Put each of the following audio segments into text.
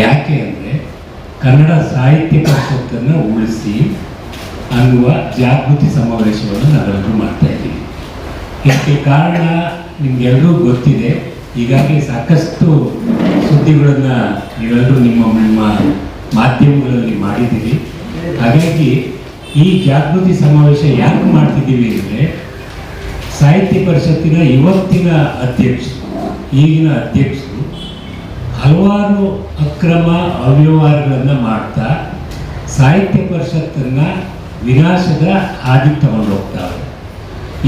ಯಾಕೆ ಅಂದರೆ ಕನ್ನಡ ಸಾಹಿತ್ಯ ಪರಿಷತ್ತನ್ನು ಉಳಿಸಿ ಅನ್ನುವ ಜಾಗೃತಿ ಸಮಾವೇಶವನ್ನು ನಾವೆಲ್ಲರೂ ಮಾಡ್ತಾ ಇದ್ದೀವಿ. ಇದಕ್ಕೆ ಕಾರಣ ನಿಮ್ಗೆಲ್ಲರೂ ಗೊತ್ತಿದೆ. ಈಗಾಗಲೇ ಸಾಕಷ್ಟು ಸುದ್ದಿಗಳನ್ನು ನೀವೆಲ್ಲರೂ ನಿಮ್ಮ ನಿಮ್ಮ ಮಾಧ್ಯಮಗಳಲ್ಲಿ ಮಾಡಿದ್ದೀವಿ ಹಾಗಾಗಿ ಈ ಜಾಗೃತಿ ಸಮಾವೇಶ ಯಾಕೆ ಮಾಡ್ತಿದ್ದೀವಿ ಅಂದರೆ ಸಾಹಿತ್ಯ ಪರಿಷತ್ತಿನ ಇವತ್ತಿನ ಅಧ್ಯಕ್ಷ, ಈಗಿನ ಅಧ್ಯಕ್ಷರು ಹಲವಾರು ಅಕ್ರಮ ಅವ್ಯವಹಾರಗಳನ್ನು ಮಾಡ್ತಾ ಸಾಹಿತ್ಯ ಪರಿಷತ್ತನ್ನು ವಿನಾಶದ ಹಾದಿ ತಗೊಂಡು ಹೋಗ್ತಾವೆ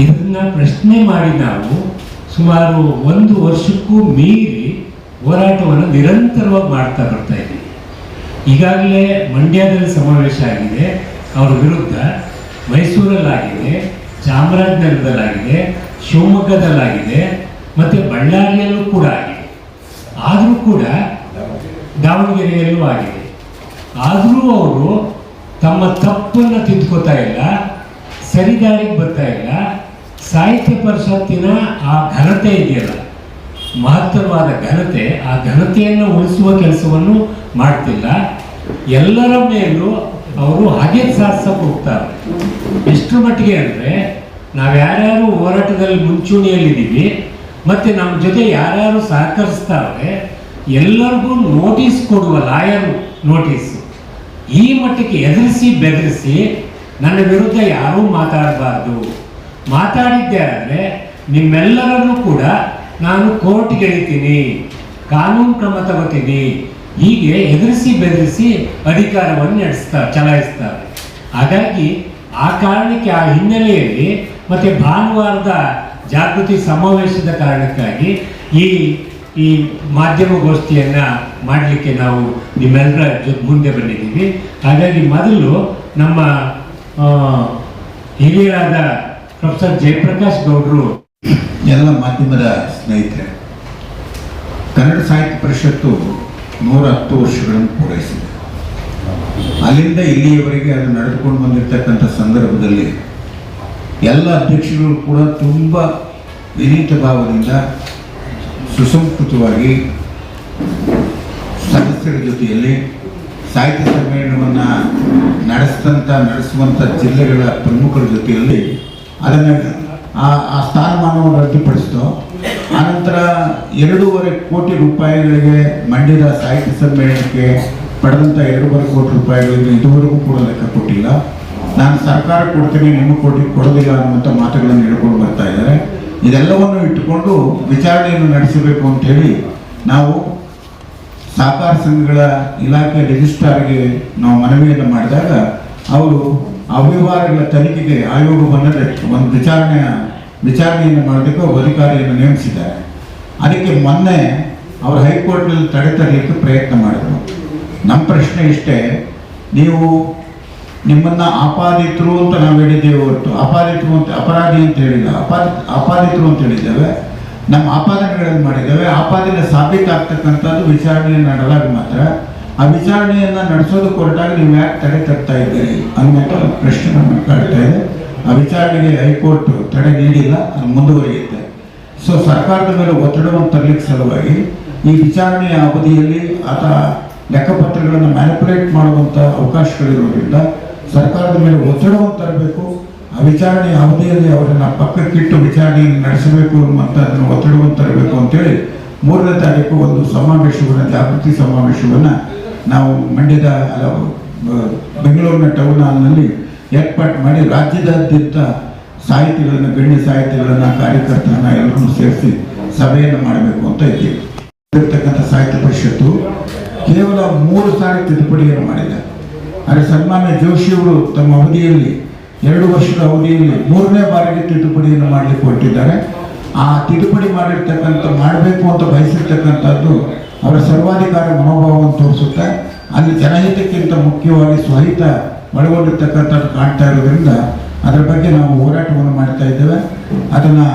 ಇದನ್ನ ಪ್ರಶ್ನೆ ಮಾಡಿ ನಾವು ಸುಮಾರು ಒಂದು ವರ್ಷಕ್ಕೂ ಮೀರಿ ಹೋರಾಟವನ್ನು ನಿರಂತರವಾಗಿ ಮಾಡ್ತಾ ಬರ್ತಾ ಇದ್ದೀವಿ. ಈಗಾಗಲೇ ಮಂಡ್ಯದಲ್ಲಿ ಸಮಾವೇಶ ಆಗಿದೆ, ಅವರ ವಿರುದ್ಧ ಮೈಸೂರಲ್ಲಾಗಿದೆ, ಚಾಮರಾಜನಗರದಲ್ಲಾಗಿದೆ, ಶಿವಮೊಗ್ಗದಲ್ಲಾಗಿದೆ, ಮತ್ತು ಬಳ್ಳಾರಿಯಲ್ಲೂ ಕೂಡ ಆಗಿದೆ. ಆದರೂ ಕೂಡ ದಾವಣಗೆರೆಯಲ್ಲೂ ಆಗಿದೆ. ಆದರೂ ಅವರು ತಮ್ಮ ತಪ್ಪನ್ನು ತಿದ್ಕೋತಾ ಇಲ್ಲ, ಸರಿದಾರಿಗೆ ಬರ್ತಾ ಇಲ್ಲ. ಸಾಹಿತ್ಯ ಪರಿಷತ್ತಿನ ಆ ಘನತೆ ಇದೆಯಲ್ಲ, ಮಹತ್ತರವಾದ ಘನತೆ, ಆ ಘನತೆಯನ್ನು ಉಳಿಸುವ ಕೆಲಸವನ್ನು ಮಾಡ್ತಿಲ್ಲ. ಎಲ್ಲರ ಮೇಲೂ ಅವರು ಹಾಗೆ ಸಾಧಿಸಕ್ಕೆ ಹೋಗ್ತಾರೆ. ಎಷ್ಟು ಮಟ್ಟಿಗೆ ಅಂದರೆ ನಾವು ಯಾರ್ಯಾರು ಹೋರಾಟದಲ್ಲಿ ಮುಂಚೂಣಿಯಲ್ಲಿದ್ದೀವಿ. ಮತ್ತು ನಮ್ಮ ಜೊತೆ ಯಾರ್ಯಾರು ಸಹಕರಿಸ್ತಾರೆ ಎಲ್ಲರಿಗೂ ನೋಟಿಸ್ ಕೊಡುವ ಲಾಯರ್ ನೋಟಿಸ್ ಈ ಮಟ್ಟಕ್ಕೆ ಎದುರಿಸಿ ಬೆದರಿಸಿ ನನ್ನ ವಿರುದ್ಧ ಯಾರೂ ಮಾತಾಡಬಾರ್ದು. ಮಾತಾಡಿದ್ದೆ ಆದರೆ ನಿಮ್ಮೆಲ್ಲರನ್ನು ಕೂಡ ನಾನು ಕೋರ್ಟ್ಗೆ ಇಳಿತೀನಿ ಕಾನೂನು ಕ್ರಮ ತಗೋತೀನಿ. ಹೀಗೆ ಎದುರಿಸಿ ಬೆದರಿಸಿ ಅಧಿಕಾರವನ್ನು ನಡೆಸ್ತಾರೆ ಚಲಾಯಿಸ್ತಾರೆ. ಹಾಗಾಗಿ ಆ ಕಾರಣಕ್ಕೆ ಆ ಹಿನ್ನೆಲೆಯಲ್ಲಿ ಮತ್ತು ಭಾನುವಾರದ ಜಾಗೃತಿ ಸಮಾವೇಶದ ಕಾರಣಕ್ಕಾಗಿ ಈ ಈ ಮಾಧ್ಯಮಗೋಷ್ಠಿಯನ್ನು ಮಾಡಲಿಕ್ಕೆ ನಾವು ನಿಮ್ಮೆಲ್ಲರ ಜೊತೆ ಮುಂದೆ ಬಂದಿದ್ದೀವಿ. ಹಾಗಾಗಿ ಮೊದಲು ನಮ್ಮ ಹಿರಿಯರಾದ ಪ್ರೊಫೆಸರ್ ಜಯಪ್ರಕಾಶ್ ಗೌಡರು ಎಲ್ಲ ಮಾಧ್ಯಮದ ಸ್ನೇಹಿತರೆ, ಕನ್ನಡ ಸಾಹಿತ್ಯ ಪರಿಷತ್ತು ನೂರ ಹತ್ತು ವರ್ಷಗಳನ್ನು ಪೂರೈಸಿದೆ. ಅಲ್ಲಿಂದ ಇಲ್ಲಿಯವರೆಗೆ ಅದು ನಡೆದುಕೊಂಡು ಬಂದಿರತಕ್ಕಂಥ ಸಂದರ್ಭದಲ್ಲಿ ಎಲ್ಲ ಅಧ್ಯಕ್ಷರು ಕೂಡ ತುಂಬ ವಿನೀತ ಭಾವದಿಂದ ಸುಸಂಸ್ಕೃತವಾಗಿ ಸದಸ್ಯರ ಜೊತೆಯಲ್ಲಿ ಸಾಹಿತ್ಯ ಸಮ್ಮೇಳನವನ್ನು ನಡೆಸಿದಂಥ ನಡೆಸುವಂಥ ಜಿಲ್ಲೆಗಳ ಪ್ರಮುಖರ ಜೊತೆಯಲ್ಲಿ ಅದನ್ನು ಆ ಆ ಸ್ಥಾನಮಾನವನ್ನು ರದ್ದುಪಡಿಸಿತು ಆನಂತರ ಎರಡೂವರೆ ಕೋಟಿ ರೂಪಾಯಿಗಳಿಗೆ ಮಂಡ್ಯದ ಸಾಹಿತ್ಯ ಸಮ್ಮೇಳನಕ್ಕೆ ಪಡೆದಂಥ ಎರಡೂವರೆ ಕೋಟಿ ರೂಪಾಯಿಗಳಿಗೆ ಇದುವರೆಗೂ ಕೂಡ ಲೆಕ್ಕ ಕೊಟ್ಟಿಲ್ಲ. ನಾನು ಸರ್ಕಾರ ಕೊಡ್ತೀನಿ ನಿಮಗೆ ಕೊಟ್ಟು ಕೊಡೋದಿಲ್ಲ ಅನ್ನುವಂಥ ಮಾತುಗಳನ್ನು ಹೇಳ್ಕೊಂಡು ಬರ್ತಾ ಇದ್ದಾರೆ. ಇದೆಲ್ಲವನ್ನು ಇಟ್ಟುಕೊಂಡು ವಿಚಾರಣೆಯನ್ನು ನಡೆಸಬೇಕು ಅಂತ ಹೇಳಿ ನಾವು ಸಹಕಾರ ಸಂಘಗಳ ಇಲಾಖೆ ರಿಜಿಸ್ಟ್ರಾರ್ಗೆ ನಾವು ಮನವಿಯನ್ನು ಮಾಡಿದಾಗ ಅವರು ಅವ್ಯವಹಾರಗಳ ತನಿಖೆಗೆ ಆಯೋಗವನ್ನು ಒಂದು ವಿಚಾರಣೆಯ ವಿಚಾರಣೆಯನ್ನು ಮಾಡಲಿಕ್ಕೆ ಅಧಿಕಾರಿಯನ್ನು ನೇಮಿಸಿದ್ದಾರೆ. ಅದಕ್ಕೆ ಮೊನ್ನೆ ಅವರು ಹೈಕೋರ್ಟ್ನಲ್ಲಿ ತಡೆ ತರಲಿಕ್ಕೆ ಪ್ರಯತ್ನ ಮಾಡಿದರು. ನಮ್ಮ ಪ್ರಶ್ನೆ ಇಷ್ಟೇ, ನೀವು ನಿಮ್ಮನ್ನ ಅಪಾದಿತರು ಅಂತ ನಾವು ಹೇಳಿದ್ದೇವೆ ಹೊರತು. ಅಪಾದಿತರು ಅಂತ ಅಪರಾಧಿ ಅಂತ ಹೇಳಿಲ್ಲ. ಅಪಾದ ಅಪಾದಿತರು ಅಂತ ಹೇಳಿದ್ದೇವೆ. ನಮ್ಮ ಆಪಾದನೆಗಳನ್ನು ಮಾಡಿದ್ದೇವೆ. ಆಪಾದನೆ ಸಾಬೀತಾಗ್ತಕ್ಕಂಥದ್ದು ವಿಚಾರಣೆ ನಡೆದಾಗ ಮಾತ್ರ. ಆ ವಿಚಾರಣೆಯನ್ನು ನಡೆಸೋದು ಹೊರಟಾಗ ನೀವು ಯಾಕೆ ತಡೆ ತರ್ತಾ ಇದ್ದೀರಿ? ಪ್ರಶ್ನೆ ನಮ್ಮ ಕಾಡ್ತಾ ಇದೆ. ಆ ವಿಚಾರಣೆಗೆ ಹೈಕೋರ್ಟ್ ತಡೆ ನೀಡಿಲ್ಲ, ಅದು ಮುಂದುವರಿಯುತ್ತೆ. ಸೊ ಸರ್ಕಾರದ ಮೇಲೆ ಒತ್ತಡವನ್ನು ತರಲಿಕ್ಕೆ ಸಲುವಾಗಿ ಈ ವಿಚಾರಣೆಯ ಅವಧಿಯಲ್ಲಿ ಆತ ಲೆಕ್ಕಪತ್ರಗಳನ್ನು ಮ್ಯಾನಿಪುಲೇಟ್ ಮಾಡುವಂಥ ಅವಕಾಶಗಳಿರೋದ್ರಿಂದ ಸರ್ಕಾರದ ಮೇಲೆ ಒತ್ತಡವನ್ನು ತರಬೇಕು, ಆ ವಿಚಾರಣೆ ಅವಧಿಯಲ್ಲಿ ಅವರನ್ನು ಪಕ್ಕಕ್ಕಿಟ್ಟು ವಿಚಾರಣೆಯನ್ನು ನಡೆಸಬೇಕು ಅನ್ನುವಂಥ ಅದನ್ನು ಒತ್ತಡವನ್ನು ತರಬೇಕು ಅಂತೇಳಿ ಮೂರನೇ ತಾರೀಕು ಒಂದು ಸಮಾವೇಶವನ್ನು, ಜಾಗೃತಿ ಸಮಾವೇಶವನ್ನು ನಾವು ಮಂಡ್ಯದ ಬೆಂಗಳೂರಿನ ಟೌನ್ ಹಾಲ್ನಲ್ಲಿ ಏರ್ಪಾಟ್ ಮಾಡಿ ರಾಜ್ಯದಾದ್ಯಂತ ಸಾಹಿತಿಗಳನ್ನು, ಗಣ್ಯ ಸಾಹಿತಿಗಳನ್ನು, ಕಾರ್ಯಕರ್ತರನ್ನ ಎಲ್ಲರನ್ನು ಸೇರಿಸಿ ಸಭೆಯನ್ನು ಮಾಡಬೇಕು ಅಂತ ಇದ್ದೀವಿ. ಸಾಹಿತ್ಯ ಪರಿಷತ್ತು ಕೇವಲ ಮೂರು ಸಾರಿ ತಿದ್ದುಪಡಿಯನ್ನು ಮಾಡಿದೆ ಆದರೆ ಸನ್ಮಾನ್ಯ ಜೋಶಿಯವರು ತಮ್ಮ ಅವಧಿಯಲ್ಲಿ, ಎರಡು ವರ್ಷದ ಅವಧಿಯಲ್ಲಿ ಮೂರನೇ ಬಾರಿಗೆ ತಿದ್ದುಪಡಿಯನ್ನು ಮಾಡಲಿಕ್ಕೆ ಹೊರಟಿದ್ದಾರೆ. ಆ ತಿದ್ದುಪಡಿ ಮಾಡಿರ್ತಕ್ಕಂಥ, ಮಾಡಬೇಕು ಅಂತ ಬಯಸಿರ್ತಕ್ಕಂಥದ್ದು ಅವರ ಸರ್ವಾಧಿಕಾರ ಮನೋಭಾವವನ್ನು ತೋರಿಸುತ್ತೆ. ಅಲ್ಲಿ ಜನಹಿತಕ್ಕಿಂತ ಮುಖ್ಯವಾಗಿ ಸ್ವಹಿತ ಒಳಗೊಂಡಿರ್ತಕ್ಕಂಥದ್ದು ಕಾಣ್ತಾ ಇರೋದ್ರಿಂದ ಅದರ ಬಗ್ಗೆ ನಾವು ಹೋರಾಟವನ್ನು ಮಾಡ್ತಾ ಇದ್ದೇವೆ. ಅದನ್ನು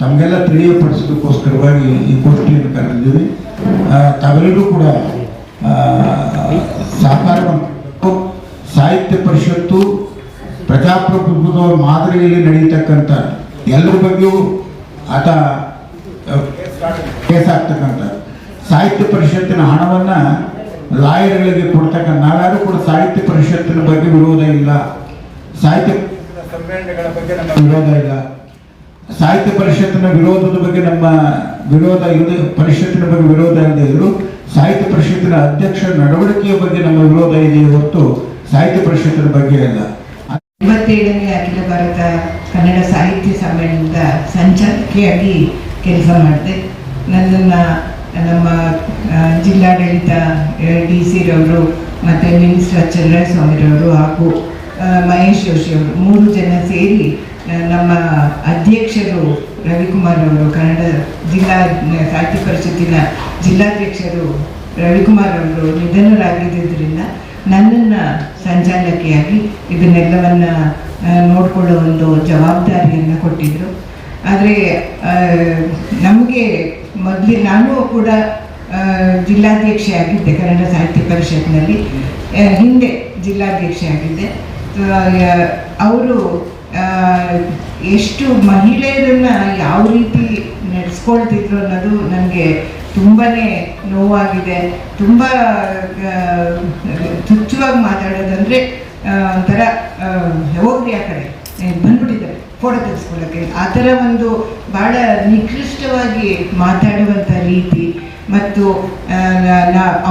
ತಮಗೆಲ್ಲ ತಿಳಿಯಪಡಿಸೋದಕ್ಕೋಸ್ಕರವಾಗಿ ಈ ಗೋಷ್ಠಿಯನ್ನು ಕರೆದಿದ್ದೀವಿ. ತಾವೆಲ್ಲರೂ ಕೂಡ ಸಹಕಾರವನ್ನು ಸಾಹಿತ್ಯ ಪರಿಷತ್ತು ಪ್ರಜಾಪ್ರಭುತ್ವದ ಮಾದರಿಯಲ್ಲಿ ನಡೀತಕ್ಕಂಥ ಎಲ್ಲರ ಬಗ್ಗೆಯೂ ಆತ ಕೇಸಾಗ್ತಕ್ಕಂಥ ಸಾಹಿತ್ಯ ಪರಿಷತ್ತಿನ ಹಣವನ್ನು ಲಾಯರ್ಗಳಿಗೆ ಕೊಡ್ತಕ್ಕಂಥ ನಾವ್ಯಾರು ಕೂಡ ಸಾಹಿತ್ಯ ಪರಿಷತ್ತಿನ ಬಗ್ಗೆ ವಿರೋಧ ಇಲ್ಲ. ಸಾಹಿತ್ಯ ಸಮ್ಮೇಳನಗಳ ಬಗ್ಗೆ ನಮ್ಮ ವಿರೋಧ ಇಲ್ಲ. ಸಾಹಿತ್ಯ ಪರಿಷತ್ತಿನ ವಿರೋಧದ ಬಗ್ಗೆ ನಮ್ಮ ವಿರೋಧ ಇಲ್ಲದೆ, ಪರಿಷತ್ತಿನ ಬಗ್ಗೆ ವಿರೋಧ ಇಲ್ಲದೆ ಇದ್ರು ಸಾಹಿತ್ಯ ಪರಿಷತ್ತಿನ ಅಧ್ಯಕ್ಷ ನಡವಳಿಕೆಯ ಬಗ್ಗೆ ನಮ್ಮ ವಿರೋಧ ಇದೆ ಹೊರತು ಸಾಹಿತ್ಯ ಪರಿಷತ್ತಿನ ಬಗ್ಗೆ ಅಲ್ಲ. ಇಪ್ಪತ್ತೇಳನೇ ಅಖಿಲ ಭಾರತ ಕನ್ನಡ ಸಾಹಿತ್ಯ ಸಮ್ಮೇಳನದ ಸಂಚಾಲಕಿಯಾಗಿ ಕೆಲಸ ಮಾಡಿದೆ. ನನ್ನನ್ನು ನಮ್ಮ ಜಿಲ್ಲಾಡಳಿತ ಡಿ, ಸಿ ರವರು ಮತ್ತು ಮಿನಿಸ್ಟರ್ ಚಂದ್ರಸ್ವಾಮಿರವರು ಹಾಗೂ ಮಹೇಶ್ ಜೋಶಿ ಅವರು ಮೂರು ಜನ ಸೇರಿ ನಮ್ಮ ಅಧ್ಯಕ್ಷರು ರವಿಕುಮಾರ್ ಅವರು ಕನ್ನಡ ಜಿಲ್ಲಾ ಸಾಹಿತ್ಯ ಪರಿಷತ್ತಿನ ಜಿಲ್ಲಾಧ್ಯಕ್ಷರು ರವಿಕುಮಾರ್ ಅವರು ನಿಧನರಾಗಿದ್ದರಿಂದ ನನ್ನನ್ನು ಸಂಚಾಲಕಿಯಾಗಿ ಇದನ್ನೆಲ್ಲವನ್ನು ನೋಡಿಕೊಳ್ಳೋ ಒಂದು ಜವಾಬ್ದಾರಿಯನ್ನು ಕೊಟ್ಟಿದ್ದರು ಆದರೆ ನಮಗೆ ಮೊದಲು ನಾನು ಕೂಡ ಜಿಲ್ಲಾಧ್ಯಕ್ಷೆಯಾಗಿದ್ದೆ ಕನ್ನಡ ಸಾಹಿತ್ಯ ಪರಿಷತ್ನಲ್ಲಿ. ಹಿಂದೆ ಜಿಲ್ಲಾಧ್ಯಕ್ಷೆ ಆಗಿದ್ದೆ ಅವರು ಎಷ್ಟು ಮಹಿಳೆಯರನ್ನು ಯಾವ ರೀತಿ ನಡೆಸ್ಕೊಳ್ತಿದ್ರು ಅನ್ನೋದು ನನಗೆ ತುಂಬಾ ನೋವಾಗಿದೆ. ತುಂಬ ತುಚ್ಛವಾಗಿ ಮಾತಾಡೋದಂದ್ರೆ ಒಂಥರ ಹೋಗ್ರಿ ಆ ಕಡೆ ಬಂದ್ಬಿಟ್ಟಿದ್ದಾರೆ ಫೋಟೋ ತೆಗೆಸ್ಕೊಳ್ಳೋಕ್ಕೆ ಆ ಥರ ಒಂದು ಭಾಳ ನಿಕೃಷ್ಟವಾಗಿ ಮಾತಾಡುವಂಥ ರೀತಿ ಮತ್ತು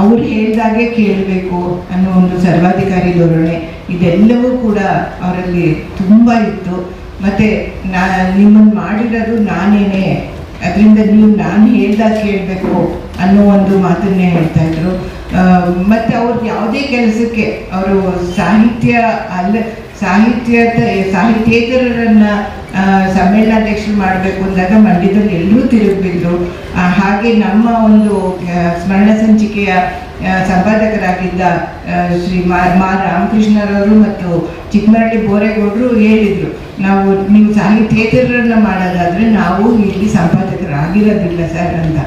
ಅವ್ರು ಹೇಳಿದಾಗೆ ಕೇಳಬೇಕು ಅನ್ನೋ ಒಂದು ಸರ್ವಾಧಿಕಾರಿ ಧೋರಣೆ ಇದೆಲ್ಲವೂ ಕೂಡ ಅವರಲ್ಲಿ ತುಂಬ ಇತ್ತು. ಮತ್ತು ನಾ ನಿಮ್ಮನ್ನು ಮಾಡಿರೋದು ನಾನೇನೆ ಅದರಿಂದ ನೀವು ನಾನು ಹೇಳ್ದಾಗ ಕೇಳಬೇಕು ಅನ್ನೋ ಒಂದು ಮಾತನ್ನೇ ಹೇಳ್ತಾ ಇದ್ರು. ಮತ್ತು ಅವ್ರಿಗೆ ಯಾವುದೇ ಕೆಲಸಕ್ಕೆ ಅವರು ಸಾಹಿತ್ಯ ಅಲ್ಲ ಸಾಹಿತ್ಯ ಸಾಹಿತ್ಯೇತರರನ್ನು ಸಮ್ಮೇಳನಾಧ್ಯಕ್ಷರು ಮಾಡಬೇಕು ಅಂದಾಗ ಮಂಡ್ಯದಲ್ಲಿ ಎಲ್ಲರೂ ತಿರುಗಿದ್ರು ಹಾಗೆ ನಮ್ಮ ಒಂದು ಸ್ಮರಣ ಸಂಚಿಕೆಯ ಸಂಪಾದಕರಾಗಿದ್ದ ಶ್ರೀ ಮಾ ಮಾ ರಾಮಕೃಷ್ಣರವರು ಮತ್ತು ಚಿಕ್ಕಮರಳ್ಳಿ ಬೋರೇಗೌಡರು ಹೇಳಿದರು. ನಾವು ನೀವು ಸಾಹಿತ್ಯೇತರರನ್ನ ಮಾಡೋದಾದರೆ ನಾವು ಇಲ್ಲಿ ಸಂಪಾದಕರಾಗಿರೋದಿಲ್ಲ ಸರ್ ಅಂತ.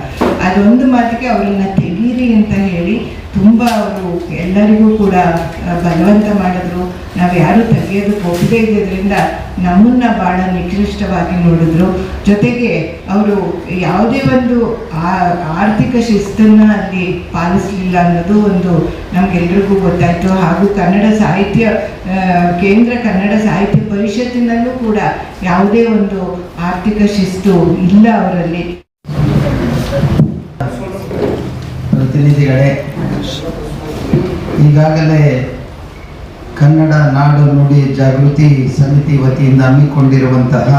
ಅದೊಂದು ಮಾತಿಗೆ ಅವರನ್ನ ತೆಗೀರಿ ಅಂತ ಹೇಳಿ ತುಂಬ ಅವರು ಎಲ್ಲರಿಗೂ ಕೂಡ ಬಲವಂತ ಮಾಡಿದ್ರು. ನಾವು ಯಾರು ತೆಗೆಯೋದಕ್ಕೆ ಒಪ್ಪದೇ ಇದ್ದರಿಂದ ನಮ್ಮನ್ನ ಭಾಳ ನಿಕೃಷ್ಟವಾಗಿ ನೋಡಿದ್ರು. ಜೊತೆಗೆ ಅವರು ಯಾವುದೇ ಒಂದು ಆರ್ಥಿಕ ಶಿಸ್ತನ್ನ ಅಲ್ಲಿ ಪಾಲಿಸಲಿಲ್ಲ ಅನ್ನೋದು ಒಂದು ನಮಗೆಲ್ರಿಗೂ ಗೊತ್ತಾಯಿತು. ಹಾಗೂ ಕನ್ನಡ ಸಾಹಿತ್ಯ ಕೇಂದ್ರ ಕನ್ನಡ ಸಾಹಿತ್ಯ ಪರಿಷತ್ತಿನಲ್ಲೂ ಕೂಡ ಯಾವುದೇ ಒಂದು ಆರ್ಥಿಕ ಶಿಸ್ತು ಇಲ್ಲ ಅವರಲ್ಲಿ. ಪ್ರತಿನಿಧಿಗಳೇ, ಈಗಾಗಲೇ ಕನ್ನಡ ನಾಡು ನುಡಿ ಜಾಗೃತಿ ಸಮಿತಿ ವತಿಯಿಂದ ಹಮ್ಮಿಕೊಂಡಿರುವಂತಹ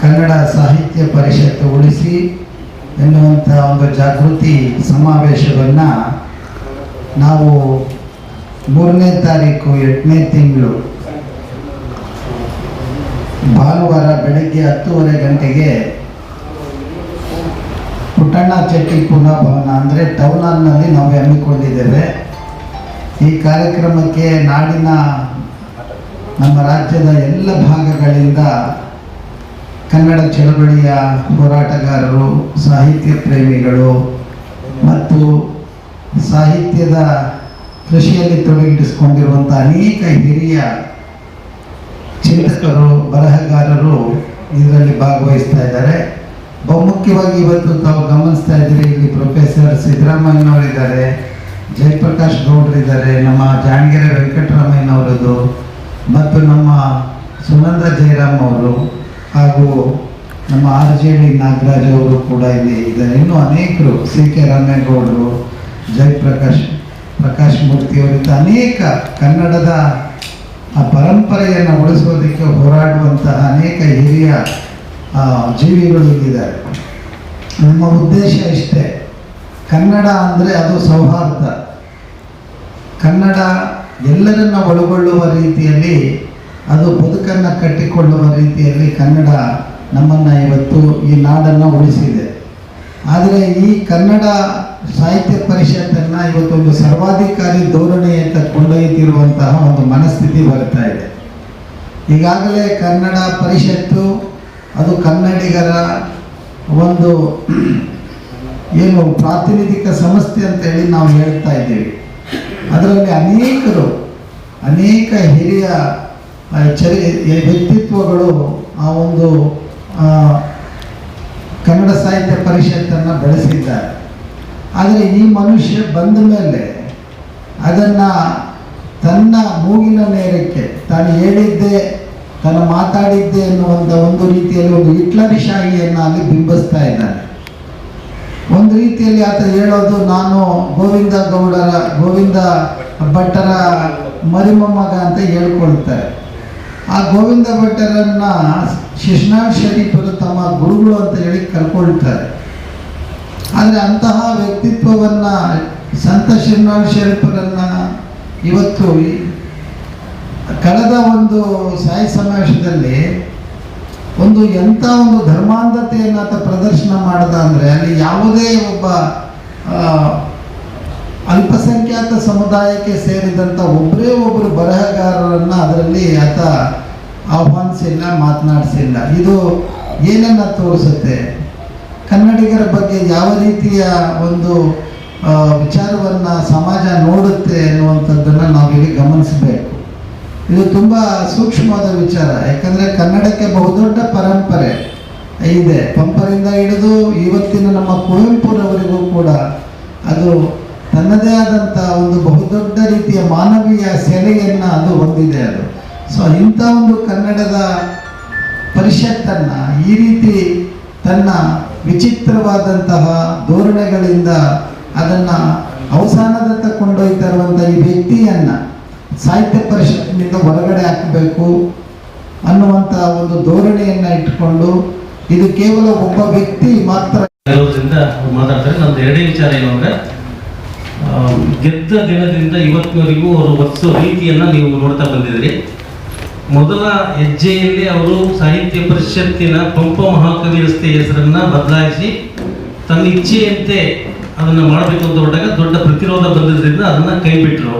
ಕನ್ನಡ ಸಾಹಿತ್ಯ ಪರಿಷತ್ತು ಉಳಿಸಿ ಎನ್ನುವಂಥ ಒಂದು ಜಾಗೃತಿ ಸಮಾವೇಶವನ್ನು ನಾವು ಮೂರನೇ ತಾರೀಕು ಎಂಟನೇ ತಿಂಗಳು ಭಾನುವಾರ ಬೆಳಗ್ಗೆ ಹತ್ತೂವರೆ ಗಂಟೆಗೆ ಪುಟ್ಟಣ್ಣ ಚೆಟ್ಟಿ ಪುನಃ ಭವನ ಅಂದರೆ ಟೌನ್ ಹಾಲ್ನಲ್ಲಿ ನಾವು ಹಮ್ಮಿಕೊಂಡಿದ್ದೇವೆ. ಈ ಕಾರ್ಯಕ್ರಮಕ್ಕೆ ನಾಡಿನ ನಮ್ಮ ರಾಜ್ಯದ ಎಲ್ಲ ಭಾಗಗಳಿಂದ ಕನ್ನಡ ಚಳವಳಿಯ ಹೋರಾಟಗಾರರು, ಸಾಹಿತ್ಯ ಪ್ರೇಮಿಗಳು ಮತ್ತು ಸಾಹಿತ್ಯದ ಕೃಷಿಯಲ್ಲಿ ತೊಡಗಿಡಿಸಿಕೊಂಡಿರುವಂಥ ಅನೇಕ ಹಿರಿಯ ಚಿಂತಕರು, ಬರಹಗಾರರು ಇದರಲ್ಲಿ ಭಾಗವಹಿಸ್ತಾ ಇದ್ದಾರೆ. ಬಹುಮುಖ್ಯವಾಗಿ ಇವತ್ತು ತಾವು ಗಮನಿಸ್ತಾ ಇದ್ದೀರಿ ಇಲ್ಲಿ ಪ್ರೊಫೆಸರ್ ಸಿದ್ದರಾಮಯ್ಯನವರಿದ್ದಾರೆ. ಜಯಪ್ರಕಾಶ್ ಗೌಡ್ರಿದ್ದಾರೆ ನಮ್ಮ ಜಾಣಗೆರೆ ವೆಂಕಟರಾಮಯ್ಯನವರದು ಮತ್ತು ನಮ್ಮ ಸುನಂದ ಜಯರಾಮ್ ಅವರು ಹಾಗೂ ನಮ್ಮ ಆರ್ ಜೆ ಡಿ ನಾಗರಾಜ್ ಅವರು ಕೂಡ ಇಲ್ಲಿ ಇದ್ದಾರೆ. ಇನ್ನೂ ಅನೇಕರು ಸಿ ಕೆ ರಾಮೇಗೌಡರು, ಜಯಪ್ರಕಾಶ್, ಪ್ರಕಾಶ್ ಮೂರ್ತಿ ಅವರಿಂದ ಅನೇಕ ಕನ್ನಡದ ಆ ಪರಂಪರೆಯನ್ನು ಉಳಿಸೋದಕ್ಕೆ ಹೋರಾಡುವಂತಹ ಅನೇಕ ಹಿರಿಯ ಜೀವಿಗಳು ಇಲ್ಲಿದ್ದಾರೆ. ನಮ್ಮ ಉದ್ದೇಶ ಇಷ್ಟೇ. ಕನ್ನಡ ಅಂದರೆ ಅದು ಸೌಹಾರ್ದ. ಕನ್ನಡ ಎಲ್ಲರನ್ನ ಒಳಗೊಳ್ಳುವ ರೀತಿಯಲ್ಲಿ, ಅದು ಬದುಕನ್ನು ಕಟ್ಟಿಕೊಳ್ಳುವ ರೀತಿಯಲ್ಲಿ ಕನ್ನಡ ನಮ್ಮನ್ನು ಇವತ್ತು ಈ ನಾಡನ್ನು ಉಳಿಸಿದೆ. ಆದರೆ ಈ ಕನ್ನಡ ಸಾಹಿತ್ಯ ಪರಿಷತ್ತನ್ನು ಇವತ್ತೊಂದು ಸರ್ವಾಧಿಕಾರಿ ಧೋರಣೆ ಅಂತ ಕೊಂಡೊಯ್ದಿರುವಂತಹ ಒಂದು ಮನಸ್ಥಿತಿ ಬರ್ತಾ ಇದೆ. ಈಗಾಗಲೇ ಕನ್ನಡ ಪರಿಷತ್ತು, ಅದು ಕನ್ನಡಿಗರ ಒಂದು ಏನು ಪ್ರಾತಿನಿಧಿಕ ಸಮಸ್ಯೆ ಅಂತ ಹೇಳಿ ನಾವು ಹೇಳ್ತಾ ಇದ್ದೀವಿ. ಅದರಲ್ಲಿ ಅನೇಕರು, ಅನೇಕ ಹಿರಿಯ ಚರಿ ವ್ಯಕ್ತಿತ್ವಗಳು ಆ ಒಂದು ಕನ್ನಡ ಸಾಹಿತ್ಯ ಪರಿಷತ್ತನ್ನು ಬೆಳೆಸಿದ್ದಾರೆ. ಆದರೆ ಈ ಮನುಷ್ಯ ಬಂದ ಮೇಲೆ ಅದನ್ನು ತನ್ನ ಮೂಗಿನ ನೇರಕ್ಕೆ ತಾನು ಹೇಳಿದ್ದೆ, ತಾನು ಮಾತಾಡಿದ್ದೆ ಎನ್ನುವಂಥ ಒಂದು ರೀತಿಯಲ್ಲಿ ಒಂದು ಹಿಟ್ಲರಿ ಶಾಹಿಯನ್ನು ಅಲ್ಲಿ ಬಿಂಬಿಸ್ತಾ ಇದ್ದಾನೆ. ಒಂದು ರೀತಿಯಲ್ಲಿ ಆತ ಹೇಳೋದು, ನಾನು ಗೋವಿಂದ ಗೌಡರ, ಗೋವಿಂದ ಭಟ್ಟರ ಮರಿಮೊಮ್ಮಗ ಅಂತ ಹೇಳ್ಕೊಳ್ತಾರೆ. ಆ ಗೋವಿಂದ ಭಟ್ಟರನ್ನ ಶಿಶ್ನಾಳ್ ಶರೀಫರು ತಮ್ಮ ಗುರುಗಳು ಅಂತ ಹೇಳಿ ಕರ್ಕೊಳ್ತಾರೆ. ಆದರೆ ಅಂತಹ ವ್ಯಕ್ತಿತ್ವವನ್ನು ಸಂತ ಶಿರ್ನಾಳ್ ಶರೀಫರನ್ನ ಇವತ್ತು ಕಳೆದ ಒಂದು ಸಾಯಿ ಸಮಾವೇಶದಲ್ಲಿ ಒಂದು ಎಂಥ ಒಂದು ಧರ್ಮಾಂಧತೆಯನ್ನು ಆತ ಪ್ರದರ್ಶನ ಮಾಡ್ದ ಅಂದರೆ ಅಲ್ಲಿ ಯಾವುದೇ ಒಬ್ಬ ಅಲ್ಪಸಂಖ್ಯಾತ ಸಮುದಾಯಕ್ಕೆ ಸೇರಿದಂಥ ಒಬ್ಬರೇ ಒಬ್ಬರು ಬರಹಗಾರರನ್ನು ಅದರಲ್ಲಿ ಆತ ಆಹ್ವಾನಿಸಿಲ್ಲ, ಮಾತನಾಡಿಸಿಲ್ಲ. ಇದು ಏನನ್ನ ತೋರಿಸುತ್ತೆ? ಕನ್ನಡಿಗರ ಬಗ್ಗೆ ಯಾವ ರೀತಿಯ ಒಂದು ವಿಚಾರವನ್ನು ಸಮಾಜ ನೋಡುತ್ತೆ ಅನ್ನುವಂಥದ್ದನ್ನು ನಾವಿಲ್ಲಿ ಗಮನಿಸಬೇಕು. ಇದು ತುಂಬ ಸೂಕ್ಷ್ಮವಾದ ವಿಚಾರ. ಯಾಕಂದರೆ ಕನ್ನಡಕ್ಕೆ ಬಹುದೊಡ್ಡ ಪರಂಪರೆ ಇದೆ. ಪಂಪರಿಂದ ಹಿಡಿದು ಇವತ್ತಿನ ನಮ್ಮ ಕುವೆಂಪುರವರೆಗೂ ಕೂಡ ಅದು ತನ್ನದೇ ಆದಂಥ ಒಂದು ಬಹುದೊಡ್ಡ ರೀತಿಯ ಮಾನವೀಯ ಸೆಲೆಯನ್ನು ಅದು ಹೊಂದಿದೆ ಅದು. ಸೊ ಇಂಥ ಒಂದು ಕನ್ನಡದ ಪರಿಷತ್ತನ್ನು ಈ ರೀತಿ ತನ್ನ ವಿಚಿತ್ರವಾದಂತಹ ಧೋರಣೆಗಳಿಂದ ಅದನ್ನು ಅವಸಾನದತ್ತ ಕೊಂಡೊಯ್ತಾ ಇರುವಂಥ ಈ ವ್ಯಕ್ತಿಯನ್ನು ಸಾಹಿತ್ಯ ಪರಿಷತ್ತಿನಿಂದ ಹೊರಗಡೆ ಹಾಕಬೇಕು ಅನ್ನುವಂಥ ಒಂದು ಧೋರಣೆಯನ್ನು ಇಟ್ಕೊಂಡು ಇದು ಕೇವಲ ಒಬ್ಬ ವ್ಯಕ್ತಿ ಮಾತ್ರ ಮಾತಾಡ್ತಾರೆ. ನಮ್ದು ಎರಡೇ ವಿಚಾರ ಏನು ಅಂದ್ರೆ ಗೆದ್ದ ದಿನದಿಂದ ಇವತ್ತಿನವರೆಗೂ ಅವರು ವರ್ತಿಸೋ ರೀತಿಯನ್ನ ನೀವು ನೋಡ್ತಾ ಬಂದಿದ್ದೀರಿ. ಮೊದಲ ಹೆಜ್ಜೆಯಲ್ಲಿ ಅವರು ಸಾಹಿತ್ಯ ಪರಿಷತ್ತಿನ ಪಂಪ ಮಹಾಕವಿ ರಸ್ತೆ ಹೆಸರನ್ನ ಬದಲಾಯಿಸಿ ತನ್ನ ಇಚ್ಛೆಯಂತೆ ಅದನ್ನ ಮಾಡಬೇಕು ಅಂತ ಹೊರಟಾಗ ದೊಡ್ಡ ಪ್ರತಿರೋಧ ಬಂದಿದ್ದರಿಂದ ಅದನ್ನ ಕೈಬಿಟ್ರು.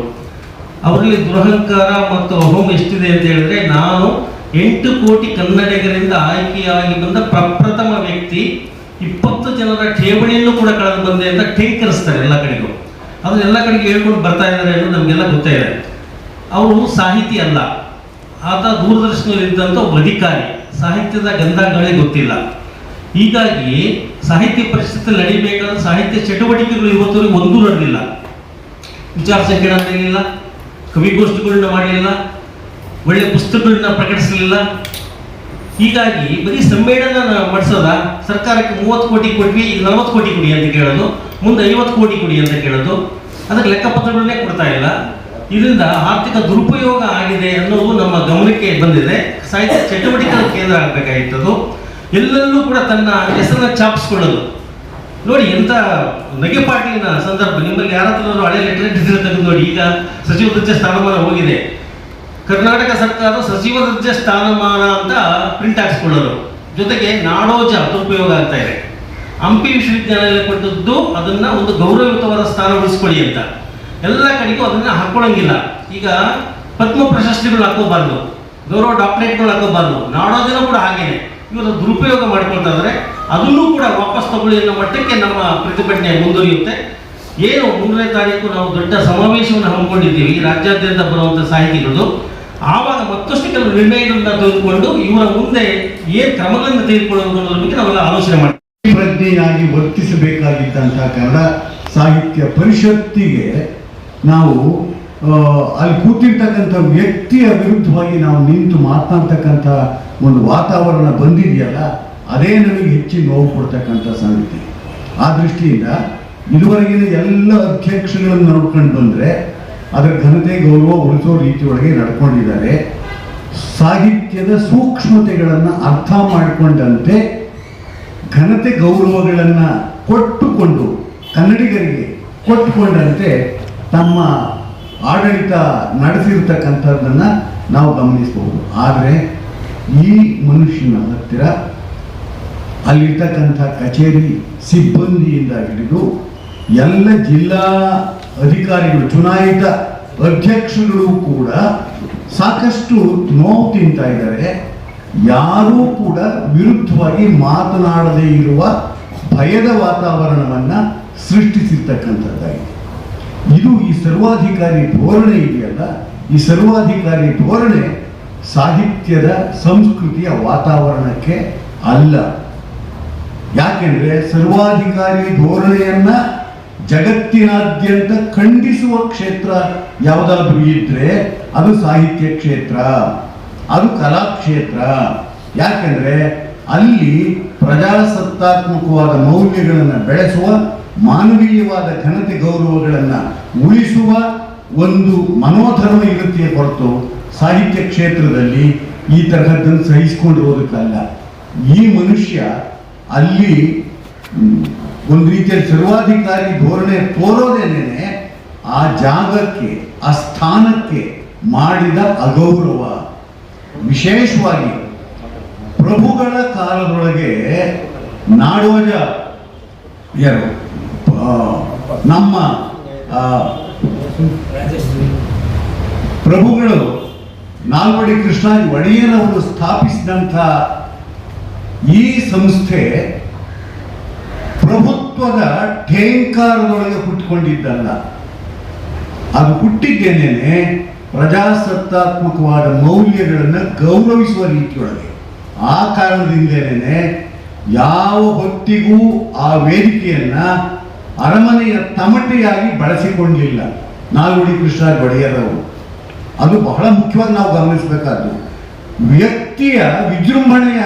ಅವರಲ್ಲಿ ದುರಹಂಕಾರ ಮತ್ತು ಅಹೋಮ್ ಎಷ್ಟಿದೆ ಅಂತ ಹೇಳಿದ್ರೆ, ನಾನು ಎಂಟು ಕೋಟಿ ಕನ್ನಡಿಗರಿಂದ ಆಯ್ಕೆಯಾಗಿ ಬಂದ ಪ್ರಪ್ರಥಮ ವ್ಯಕ್ತಿ, ಇಪ್ಪತ್ತು ಜನರ ಠೇವಣಿಯನ್ನು ಕೂಡ ಕಳೆದು ಬಂದೆ ಅಂತ ಟೀಕರಿಸ್ತಾರೆ ಎಲ್ಲ ಕಡೆಗೂ. ಅದನ್ನ ಎಲ್ಲ ಕಡೆಗೆ ಹೇಳ್ಕೊಂಡು ಬರ್ತಾ ಇದ್ದಾರೆ ಅನ್ನೋದು ನಮಗೆಲ್ಲ ಗೊತ್ತೇ ಇದೆ. ಅವರು ಸಾಹಿತಿ ಅಲ್ಲ. ಆತ ದೂರದರ್ಶನದಲ್ಲಿ ಇದ್ದಂಥ ಒಬ್ಬ ಅಧಿಕಾರಿ. ಸಾಹಿತ್ಯದ ಗಂಧಗಳೇ ಗೊತ್ತಿಲ್ಲ. ಹೀಗಾಗಿ ಸಾಹಿತ್ಯ ಪರಿಸ್ಥಿತಿ ನಡಿಬೇಕಾದ ಸಾಹಿತ್ಯ ಚಟುವಟಿಕೆಗಳು ಇವತ್ತವರೆಗೆ ಒಂದೂ ನಡೆದಿಲ್ಲ ವಿಚಾರ ನಡೆಯಲಿಲ್ಲ ಕವಿಗೋಷ್ಠಿಗಳನ್ನ ಮಾಡಲಿಲ್ಲ, ಒಳ್ಳೆ ಪುಸ್ತಕಗಳನ್ನ ಪ್ರಕಟಿಸಲಿಲ್ಲ. ಹೀಗಾಗಿ ಬರೀ ಸಮ್ಮೇಳನ ಮಾಡಿಸೋದ? ಸರ್ಕಾರಕ್ಕೆ ಮೂವತ್ತು ಕೋಟಿ ಕೊಟ್ವಿ, ಈಗ ನಲವತ್ತು ಕೋಟಿ ಕೊಡಿ ಅಂತ ಕೇಳೋದು, ಮುಂದೆ ಐವತ್ತು ಕೋಟಿ ಕೊಡಿ ಅಂತ ಕೇಳೋದು, ಅದಕ್ಕೆ ಲೆಕ್ಕಪತ್ರಗಳನ್ನೇ ಕೊಡ್ತಾ ಇಲ್ಲ. ಇದರಿಂದ ಆರ್ಥಿಕ ದುರುಪಯೋಗ ಆಗಿದೆ ಅನ್ನೋದು ನಮ್ಮ ಗಮನಕ್ಕೆ ಬಂದಿದೆ. ಸಾಹಿತ್ಯ ಚಟುವಟಿಕೆಗಳ ಕೇಂದ್ರ ಆಗಬೇಕಾಗಿತ್ತು ಎಲ್ಲೆಲ್ಲೂ ಕೂಡ ತನ್ನ ಹೆಸರನ್ನ ಛಾಪಿಸ್ಕೊಳ್ಳೋದು. ನೋಡಿ, ಎಂತ ನಗೆಪಾಟಿನ ಸಂದರ್ಭ, ನಿಮ್ಮಲ್ಲಿ ಯಾರತ್ರ ಹಳೆ ಲೆಟರ್ ತೆಗೆದು ನೋಡಿ, ಈಗ ಸಚಿವ ದರ್ಜೆ ಸ್ಥಾನಮಾನ ಹೋಗಿದೆ. ಕರ್ನಾಟಕ ಸರ್ಕಾರ ಸಚಿವ ದರ್ಜೆ ಸ್ಥಾನಮಾನ ಅಂತ ಪ್ರಿಂಟ್ ಹಾಕ್ಸ್ಕೊಳ್ಳೋರು. ಜೊತೆಗೆ ನಾಡೋಜ ದುರುಪಯೋಗ ಆಗ್ತಾ ಇದೆ. ಹಂಪಿ ವಿಶ್ವವಿದ್ಯಾಲಯ ಕೊಟ್ಟದ್ದು ಅದನ್ನ ಒಂದು ಗೌರವಯುತವಾದ ಸ್ಥಾನ ಉಳಿಸ್ಕೊಳ್ಳಿ ಅಂತ. ಎಲ್ಲ ಕಡೆಗೂ ಅದನ್ನ ಹಾಕೊಳ್ಳಂಗಿಲ್ಲ ಈಗ ಪದ್ಮ ಪ್ರಶಸ್ತಿಗಳು ಹಾಕೋಬಾರ್ದು. ಗೌರವ ಡಾಕ್ಟರೇಟ್ಗಳು ಹಾಕೋಬಾರ್ದು. ನಾಡೋಜನ ಕೂಡ ಹಾಗೇನೆ. ಇವರು ದುರುಪಯೋಗ ಮಾಡ್ಕೊಳ್ತಾ ಇದ್ದಾರೆ ಅದನ್ನು ಕೂಡ ವಾಪಸ್ ತಗೊಳ್ಳಿ ಮಟ್ಟಕ್ಕೆ ನಮ್ಮ ಪ್ರತಿಭಟನೆ ಮುಂದುವರಿಯುತ್ತೆ. ಏನು ಮೂರನೇ ತಾರೀಕು ನಾವು ದೊಡ್ಡ ಸಮಾವೇಶವನ್ನು ಹಮ್ಮಿಕೊಂಡಿದ್ದೀವಿ, ರಾಜ್ಯಾದ್ಯಂತ ಬರುವಂಥ ಸಾಹಿತಿಗಳು ಆವಾಗ ಮತ್ತಷ್ಟು ಕೆಲವು ನಿರ್ಣಯಗಳನ್ನ ತೆಗೆದುಕೊಂಡು ಇವರ ಮುಂದೆ ಏನು ಕ್ರಮಗಳನ್ನು ತೆಗೆದುಕೊಳ್ಳೋದು ಅನ್ನೋದ್ರ ಬಗ್ಗೆ ನಾವೆಲ್ಲ ಆಲೋಚನೆ ಮಾಡ್ತೀವಿ. ಪ್ರಜ್ಞೆಯಾಗಿ ವರ್ತಿಸಬೇಕಾಗಿದ್ದಂಥ ಕನ್ನಡ ಸಾಹಿತ್ಯ ಪರಿಷತ್ತಿಗೆ ನಾವು ಅಲ್ಲಿ ಕೂತಿರ್ತಕ್ಕಂಥ ವ್ಯಕ್ತಿಯ ವಿರುದ್ಧವಾಗಿ ನಾವು ನಿಂತು ಮಾತನಾಡ್ತಕ್ಕಂಥ ಒಂದು ವಾತಾವರಣ ಬಂದಿದೆಯಲ್ಲ ಅದೇ ನನಗೆ ಹೆಚ್ಚು ನೋವು ಕೊಡ್ತಕ್ಕಂಥ ಸಂಗತಿ ಆ ದೃಷ್ಟಿಯಿಂದ ಇದುವರೆಗಿನ ಎಲ್ಲ ಅಧ್ಯಕ್ಷಗಳನ್ನು ನೋಡ್ಕೊಂಡು ಬಂದರೆ ಅದರ ಘನತೆ, ಗೌರವ ಉಳಿಸೋ ರೀತಿಯೊಳಗೆ ನಡ್ಕೊಂಡಿದ್ದಾರೆ. ಸಾಹಿತ್ಯದ ಸೂಕ್ಷ್ಮತೆಗಳನ್ನು ಅರ್ಥ ಮಾಡಿಕೊಂಡಂತೆ ಘನತೆ, ಗೌರವಗಳನ್ನು ಕೊಟ್ಟುಕೊಂಡು, ಕನ್ನಡಿಗರಿಗೆ ಕೊಟ್ಟುಕೊಂಡಂತೆ ತಮ್ಮ ಆಡಳಿತ ನಡೆಸಿರ್ತಕ್ಕಂಥದ್ದನ್ನು ನಾವು ಗಮನಿಸಬಹುದು. ಆದರೆ ಈ ಮನುಷ್ಯನ ಹತ್ತಿರ ಅಲ್ಲಿರ್ತಕ್ಕಂಥ ಕಚೇರಿ ಸಿಬ್ಬಂದಿಯಿಂದ ಹಿಡಿದು ಎಲ್ಲ ಜಿಲ್ಲಾ ಅಧಿಕಾರಿಗಳು, ಚುನಾಯಿತ ಅಧ್ಯಕ್ಷರು ಕೂಡ ಸಾಕಷ್ಟು ನೋವು ತಿಂತಾ ಇದ್ದಾರೆ. ಯಾರೂ ಕೂಡ ವಿರುದ್ಧವಾಗಿ ಮಾತನಾಡದೇ ಇರುವ ಭಯದ ವಾತಾವರಣವನ್ನು ಸೃಷ್ಟಿಸಿರ್ತಕ್ಕಂಥದ್ದಾಗಿದೆ. ಇದು ಈ ಸರ್ವಾಧಿಕಾರಿ ಧೋರಣೆ ಇದೆಯಲ್ಲ? ಈ ಸರ್ವಾಧಿಕಾರಿ ಧೋರಣೆ ಸಾಹಿತ್ಯದ ಸಂಸ್ಕೃತಿಯ ವಾತಾವರಣಕ್ಕೆ ಅಲ್ಲ. ಯಾಕೆಂದ್ರೆ ಸರ್ವಾಧಿಕಾರಿ ಧೋರಣೆಯನ್ನ ಜಗತ್ತಿನಾದ್ಯಂತ ಖಂಡಿಸುವ ಕ್ಷೇತ್ರ ಯಾವುದಾದ್ರೂ ಇದ್ರೆ ಅದು ಸಾಹಿತ್ಯ ಕ್ಷೇತ್ರ, ಅದು ಕಲಾ ಕ್ಷೇತ್ರ. ಯಾಕೆಂದ್ರೆ ಅಲ್ಲಿ ಪ್ರಜಾಸತ್ತಾತ್ಮಕವಾದ ಮೌಲ್ಯಗಳನ್ನು ಬೆಳೆಸುವ, ಮಾನವೀಯವಾದ ಘನತೆ ಗೌರವಗಳನ್ನು ಉಳಿಸುವ ಒಂದು ಮನೋಧರ್ಮ ಇರುತ್ತೆ ಹೊರತು ಸಾಹಿತ್ಯ ಕ್ಷೇತ್ರದಲ್ಲಿ ಈ ತರಹದ್ದನ್ನು ಸಹಿಸಿಕೊಂಡಿರೋದಕ್ಕಲ್ಲ ಈ ಮನುಷ್ಯ ಅಲ್ಲಿ ಒಂದು ರೀತಿಯಲ್ಲಿ ಸರ್ವಾಧಿಕಾರಿ ಧೋರಣೆ ತೋರೋದೇನೆ ಆ ಜಾಗಕ್ಕೆ, ಆ ಸ್ಥಾನಕ್ಕೆ ಮಾಡಿದ ಅಗೌರವ. ವಿಶೇಷವಾಗಿ ಪ್ರಭುಗಳ ಕಾಲದೊಳಗೆ ನಾಡೋಜ, ಯಾರು? ನಮ್ಮ ಪ್ರಭುಗಳು ನಾಲ್ವಡಿ ಕೃಷ್ಣಾಜಿ ಒಡೆಯರವರು ಸ್ಥಾಪಿಸಿದಂಥ ಈ ಸಂಸ್ಥೆ ಪ್ರಭುತ್ವದ ಠೇಂಕಾರದೊಳಗೆ ಹುಟ್ಟಿಕೊಂಡಿದ್ದಲ್ಲ. ಅದು ಹುಟ್ಟಿದ್ದೇನೆ ಪ್ರಜಾಸತ್ತಾತ್ಮಕವಾದ ಮೌಲ್ಯಗಳನ್ನು ಗೌರವಿಸುವ ರೀತಿಯೊಳಗೆ. ಆ ಕಾರಣದಿಂದಲೇ ಯಾವ ಹೊತ್ತಿಗೂ ಆ ವೇದಿಕೆಯನ್ನ ಅರಮನೆಯ ತಮಟೆಯಾಗಿ ಬಳಸಿಕೊಂಡಿಲ್ಲ. ನಾಲ್ವಡಿ ಕೃಷ್ಣ ಒಡೆಯರವರು ಅದು ಬಹಳ ಮುಖ್ಯವಾಗಿ ನಾವು ಗಮನಿಸಬೇಕಾದ್ದು. ವ್ಯಕ್ತಿಯ ವಿಜೃಂಭಣೆಯ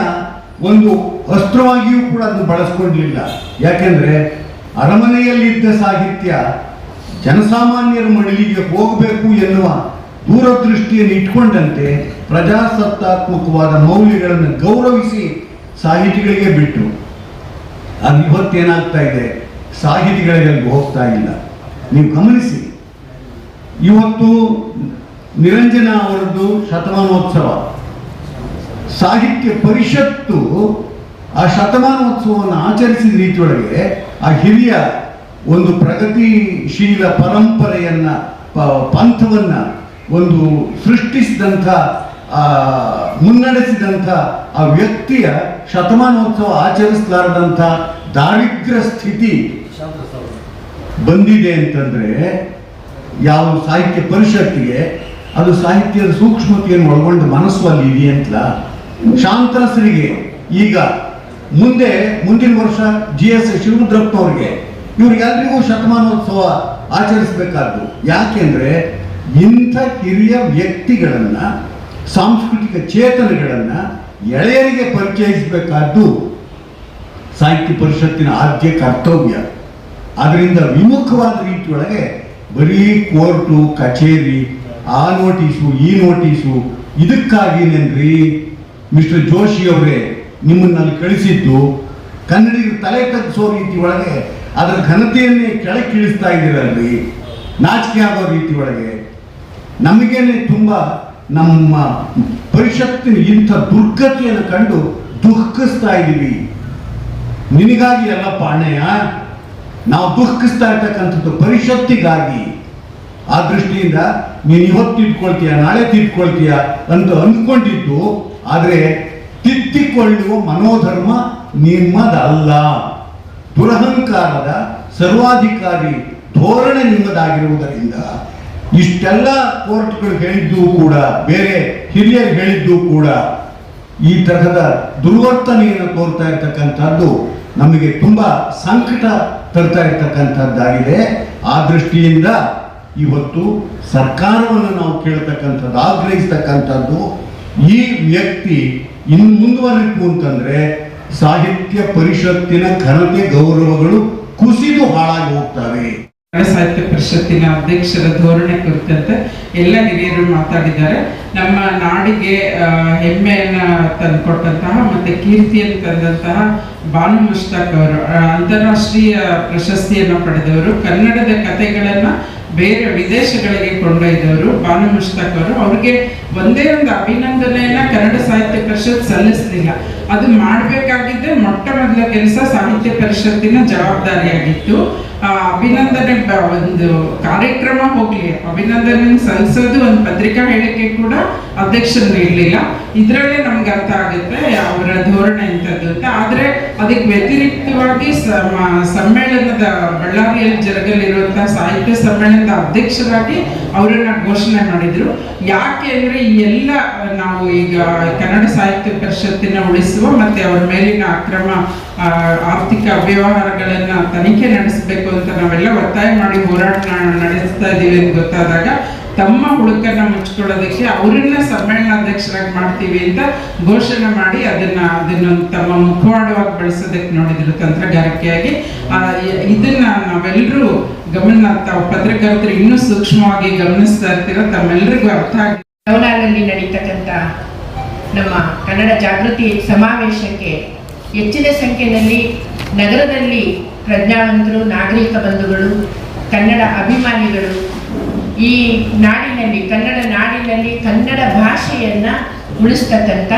ಒಂದು ಅಸ್ತ್ರವಾಗಿಯೂ ಕೂಡ ಅದನ್ನು ಬಳಸ್ಕೊಂಡಿಲ್ಲ. ಯಾಕೆಂದ್ರೆ ಅರಮನೆಯಲ್ಲಿದ್ದ ಸಾಹಿತ್ಯ ಜನಸಾಮಾನ್ಯರ ಮಡಿಲಿಗೆ ಹೋಗಬೇಕು ಎನ್ನುವ ದೂರದೃಷ್ಟಿಯನ್ನು ಇಟ್ಕೊಂಡಂತೆ ಪ್ರಜಾಸತ್ತಾತ್ಮಕವಾದ ಮೌಲ್ಯಗಳನ್ನು ಗೌರವಿಸಿ ಸಾಹಿತಿಗಳಿಗೆ ಬಿಟ್ಟು. ಅದು ಇವತ್ತೇನಾಗ್ತಾ ಇದೆ? ಸಾಹಿತಿಗಳಿಗೆ ಹೋಗ್ತಾ ಇಲ್ಲ. ನೀವು ಗಮನಿಸಿ. ಇವತ್ತು ನಿರಂಜನ ಅವರದ್ದು ಶತಮಾನೋತ್ಸವ. ಸಾಹಿತ್ಯ ಪರಿಷತ್ತು ಆ ಶತಮಾನೋತ್ಸವವನ್ನು ಆಚರಿಸಿದ ರೀತಿಯೊಳಗೆ ಆ ಹಿರಿಯ ಒಂದು ಪ್ರಗತಿಶೀಲ ಪರಂಪರೆಯನ್ನ ಪಂಥವನ್ನ ಒಂದು ಸೃಷ್ಟಿಸಿದಂಥ ಮುನ್ನಡೆಸಿದಂಥ ಆ ವ್ಯಕ್ತಿಯ ಶತಮಾನೋತ್ಸವ ಆಚರಿಸಲಾರದಂಥ ದಾರಿದ್ರ್ಯ ಸ್ಥಿತಿ ಬಂದಿದೆ ಅಂತಂದ್ರೆ ಯಾವ ಸಾಹಿತ್ಯ ಪರಿಷತ್ತಿಗೆ ಅದು ಸಾಹಿತ್ಯದ ಸೂಕ್ಷ್ಮತೆಯನ್ನು ಒಳಗೊಂಡ ಮನಸ್ಸು ಅಲ್ಲಿ ಇದೆಯಂತಲ ಶಾಂತರಸರಿಗೆ ಈಗ ಮುಂದೆ ಮುಂದಿನ ವರ್ಷ ಜಿ ಎಸ್ ಶಿವರುದ್ರಪ್ಪನವ್ರಿಗೆ ಇವ್ರಿಗೆಲ್ರಿಗೂ ಶತಮಾನೋತ್ಸವ ಆಚರಿಸಬೇಕಾದ್ದು. ಯಾಕೆಂದ್ರೆ ಇಂಥ ಹಿರಿಯ ವ್ಯಕ್ತಿಗಳನ್ನ, ಸಾಂಸ್ಕೃತಿಕ ಚೇತನಗಳನ್ನ ಎಳೆಯರಿಗೆ ಪರಿಚಯಿಸಬೇಕಾದ್ದು ಸಾಹಿತ್ಯ ಪರಿಷತ್ತಿನ ಆದ್ಯ ಕರ್ತವ್ಯ. ಅದರಿಂದ ವಿಮುಖವಾದ ರೀತಿಯೊಳಗೆ ಬರೀ ಕೋರ್ಟು, ಕಚೇರಿ, ಆ ನೋಟಿಸು, ಈ ನೋಟಿಸು ಇದಕ್ಕಾಗಿನೇನ್ರಿ ಮಿಸ್ಟರ್ ಜೋಶಿ ಅವರೇ ನಿಮ್ಮನ್ನಲ್ಲಿ ಕಳಿಸಿದ್ದು ಕನ್ನಡಿಗರು ತಲೆ ತಗ್ಗಿಸೋ ರೀತಿ ಒಳಗೆ ಅದರ ಘನತೆಯನ್ನೇ ಕೆಳಕ್ಕಿಳಿಸ್ತಾ ಇದ್ದೀರಲ್ರಿ. ನಾಚಿಕೆ ಆಗೋ ರೀತಿ ಒಳಗೆ. ನಮಗೇನೆ ತುಂಬ ನಮ್ಮ ಪರಿಷತ್ತಿನ ಇಂಥ ದುರ್ಗತಿಯನ್ನು ಕಂಡು ದುಃಖಿಸ್ತಾ ಇದ್ದೀವಿ. ನಿನಗಾಗಿ ಅಲ್ಲಪ್ಪ ಅಣ್ಣಯ್ಯ, ನಾವು ದುಃಖಿಸ್ತಾ ಇರ್ತಕ್ಕಂಥದ್ದು ಪರಿಷತ್ತಿಗಾಗಿ. ಆ ದೃಷ್ಟಿಯಿಂದ ನೀನು ಇವತ್ತು ತಿದ್ಕೊಳ್ತೀಯ ನಾಳೆ ತಿದ್ಕೊಳ್ತೀಯ ಅಂತ ಅಂದ್ಕೊಂಡಿದ್ದು ಆದರೆ ತಿತ್ತಿಕೊಳ್ಳುವ ಮನೋಧರ್ಮ ನಿಮ್ಮದಲ್ಲ. ದುರಹಂಕಾರದ ಸರ್ವಾಧಿಕಾರಿ ಧೋರಣೆ ನಿಮ್ಮದಾಗಿರುವುದರಿಂದ ಇಷ್ಟೆಲ್ಲ ಕೋರ್ಟ್ಗಳು ಹೇಳಿದ್ದು ಕೂಡ, ಬೇರೆ ಹಿರಿಯರು ಹೇಳಿದ್ದು ಕೂಡ ಈ ತರಹದ ದುರ್ವರ್ತನೆಯನ್ನು ತೋರ್ತಾ ಇರ್ತಕ್ಕಂಥದ್ದು ನಮಗೆ ತುಂಬ ಸಂಕಟ ತರ್ತಾ ಇರ್ತಕ್ಕಂಥದ್ದಾಗಿದೆ. ಆ ದೃಷ್ಟಿಯಿಂದ ಇವತ್ತು ಸರ್ಕಾರವನ್ನು ನಾವು ಕೇಳ್ತಕ್ಕಂಥದ್ದು, ಆಗ್ರಹಿಸ್ತಕ್ಕಂಥದ್ದು ಈ ವ್ಯಕ್ತಿ ಇನ್ನು ಮುಂದುವರಿಕು ಅಂತಂದ್ರೆ ಸಾಹಿತ್ಯ ಪರಿಷತ್ತಿನ ಘನತೆ ಗೌರವಗಳು ಕುಸಿದು ಹಾಳಾಗಿ ಹೋಗ್ತವೆ. ಸಾಹಿತ್ಯ ಪರಿಷತ್ತಿನ ಅಧ್ಯಕ್ಷರ ಧೋರಣೆ ಕುರಿತಂತೆ ಎಲ್ಲ ಹಿರಿಯರು ಮಾತಾಡಿದ್ದಾರೆ. ನಮ್ಮ ನಾಡಿಗೆ ಹೆಮ್ಮೆಯನ್ನ ತಂದುಕೊಟ್ಟಂತಹ ಮತ್ತೆ ಕೀರ್ತಿಯನ್ನು ತಂದಂತಹ ಬಾನು ಮುಷ್ತಾಕ್ ಅವರು ಅಂತಾರಾಷ್ಟ್ರೀಯ ಪ್ರಶಸ್ತಿಯನ್ನು ಪಡೆದವರು. ಕನ್ನಡದ ಕಥೆಗಳನ್ನ ಬೇರೆ ವಿದೇಶಗಳಿಗೆ ಕೊಂಡೊಯ್ದವರು ಬಾನು ಮುಷ್ತಾಕ್ ಅವರು ಅವ್ರಿಗೆ ಒಂದೇ ಒಂದು ಅಭಿನಂದನೆಯನ್ನ ಕನ್ನಡ ಸಾಹಿತ್ಯ ಪರಿಷತ್ ಸಲ್ಲಿಸಲಿಲ್ಲ. ಅದು ಮಾಡಬೇಕಾಗಿದ್ದೆ ಮೊಟ್ಟ ಮೊದಲ ಕೆಲಸ ಸಾಹಿತ್ಯ ಪರಿಷತ್ತಿನ ಜವಾಬ್ದಾರಿಯಾಗಿತ್ತು. ಅಭಿನಂದನೆ ಒಂದು ಕಾರ್ಯಕ್ರಮ ಹೋಗ್ಲಿ. ಅಭಿನಂದನೆ ಸಲ್ಲಿಸೋದು ಒಂದು ಪತ್ರಿಕಾ ಹೇಳಿಕೆ ಕೂಡ ಅಧ್ಯಕ್ಷರು ನೀಡಲಿಲ್ಲ ಇದರಲ್ಲೇ ನಮ್ಗೆ ಅರ್ಥ ಆಗುತ್ತೆ, ಅವರ ಧೋರಣೆ ಎಂಥದ್ದು ಅಂತ. ಆದರೆ ಅದಕ್ಕೆ ವ್ಯತಿರಿಕ್ತವಾಗಿ ಸಮ- ಸಮ್ಮೇಳನದ ಬಳ್ಳಾರಿಯಲ್ಲಿ ಜರುಗಲಿರುವಂತಹ ಸಾಹಿತ್ಯ ಸಮ್ಮೇಳನದ ಅಧ್ಯಕ್ಷರಾಗಿ ಅವರನ್ನ ಘೋಷಣೆ ಮಾಡಿದ್ರು. ಯಾಕೆ ಅಂದ್ರೆ ಈ ಎಲ್ಲ, ನಾವು ಈಗ ಕನ್ನಡ ಸಾಹಿತ್ಯ ಪರಿಷತ್ತಿನ ಉಳಿಸುವ ಮತ್ತೆ ಅವರ ಮೇಲಿನ ಅಕ್ರಮ ಆರ್ಥಿಕ ಅವ್ಯವಹಾರಗಳನ್ನ ತನಿಖೆ ನಡೆಸಬೇಕು ಅಂತ ನಾವೆಲ್ಲ ಒತ್ತಾಯ ಮಾಡಿ ಹೋರಾಟ ನಡೆಸ್ತಾ ಇದ್ದೀವಿ ಅಂತ ಗೊತ್ತಾದಾಗ ತಮ್ಮ ಹುಡುಕನ್ನ ಮುಚ್ಕೊಳ್ಳೋದಕ್ಕೆ ಅವರನ್ನ ಸಮ್ಮೇಳನಾಧ್ಯಕ್ಷರಾಗಿ ಮಾಡ್ತೀವಿ ಅಂತ ಘೋಷಣೆ ಮಾಡಿ ಅದನ್ನ ಅದನ್ನ ತಮ್ಮ ಮುಖವಾಡವಾಗಿ ಬಳಸೋದಕ್ಕೆ ನೋಡಿದ್ರು ತಂತ್ರಗಾರಿಕೆಯಾಗಿ. ಇದನ್ನ ನಾವೆಲ್ಲರೂ ಗಮನ, ತಾವು ಪತ್ರಕರ್ತರು ಇನ್ನೂ ಸೂಕ್ಷ್ಮವಾಗಿ ಗಮನಿಸ್ತಾ ಇರ್ತೀರ ತಮ್ಮೆಲ್ಲರಿಗೂ ಅರ್ಥ ಆಗಿ ನಡೀತಕ್ಕಂಥ ನಮ್ಮ ಕನ್ನಡ ಜಾಗೃತಿ ಸಮಾವೇಶಕ್ಕೆ ಹೆಚ್ಚಿನ ಸಂಖ್ಯೆಯಲ್ಲಿ ನಗರದಲ್ಲಿ ಪ್ರಜ್ಞಾವಂತರು, ನಾಗರಿಕ ಬಂಧುಗಳು, ಕನ್ನಡ ಅಭಿಮಾನಿಗಳು. ಈ ನಾಡಿನಲ್ಲಿ, ಕನ್ನಡ ನಾಡಿನಲ್ಲಿ ಕನ್ನಡ ಭಾಷೆಯನ್ನು ಉಳಿಸ್ತಕ್ಕಂಥ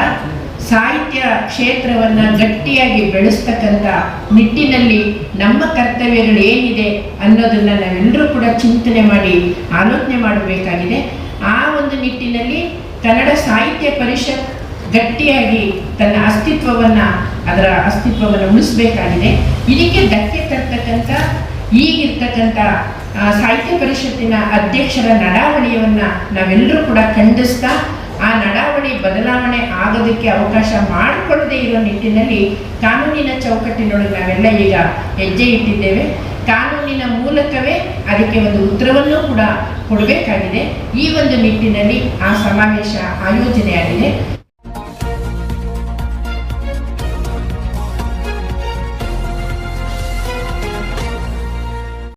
ಸಾಹಿತ್ಯ ಕ್ಷೇತ್ರವನ್ನು ಗಟ್ಟಿಯಾಗಿ ಬೆಳೆಸ್ತಕ್ಕಂಥ ನಿಟ್ಟಿನಲ್ಲಿ ನಮ್ಮ ಕರ್ತವ್ಯಗಳು ಏನಿದೆ ಅನ್ನೋದನ್ನು ನಾವೆಲ್ಲರೂ ಕೂಡ ಚಿಂತನೆ ಮಾಡಿ ಆಲೋಚನೆ ಮಾಡಬೇಕಾಗಿದೆ. ಆ ಒಂದು ನಿಟ್ಟಿನಲ್ಲಿ ಕನ್ನಡ ಸಾಹಿತ್ಯ ಪರಿಷತ್ ಗಟ್ಟಿಯಾಗಿ ತನ್ನ ಅಸ್ತಿತ್ವವನ್ನು ಅದರ ಅಸ್ತಿತ್ವವನ್ನು ಉಳಿಸಬೇಕಾಗಿದೆ. ಇದಕ್ಕೆ ಧಕ್ಕೆ ತರ್ತಕ್ಕಂಥ, ಈಗಿರ್ತಕ್ಕಂಥ ಸಾಹಿತ್ಯ ಪರಿಷತ್ತಿನ ಅಧ್ಯಕ್ಷರ ನಡಾವಳಿಯನ್ನು ನಾವೆಲ್ಲರೂ ಕೂಡ ಖಂಡಿಸ್ತಾ, ಆ ನಡಾವಳಿ ಬದಲಾವಣೆ ಆಗೋದಕ್ಕೆ ಅವಕಾಶ ಮಾಡಿಕೊಳ್ಳದೆ ಇರೋ ನಿಟ್ಟಿನಲ್ಲಿ ಕಾನೂನಿನ ಚೌಕಟ್ಟಿನೊಳಗೆ ನಾವೆಲ್ಲ ಈಗ ಹೆಜ್ಜೆ ಇಟ್ಟಿದ್ದೇವೆ. ಕಾನೂನಿನ ಮೂಲಕವೇ ಅದಕ್ಕೆ ಒಂದು ಉತ್ತರವನ್ನು ಕೂಡ ಕೊಡಬೇಕಾಗಿದೆ. ಈ ಒಂದು ನಿಟ್ಟಿನಲ್ಲಿ ಆ ಸಮಾವೇಶ ಆಯೋಜನೆಯಾಗಿದೆ.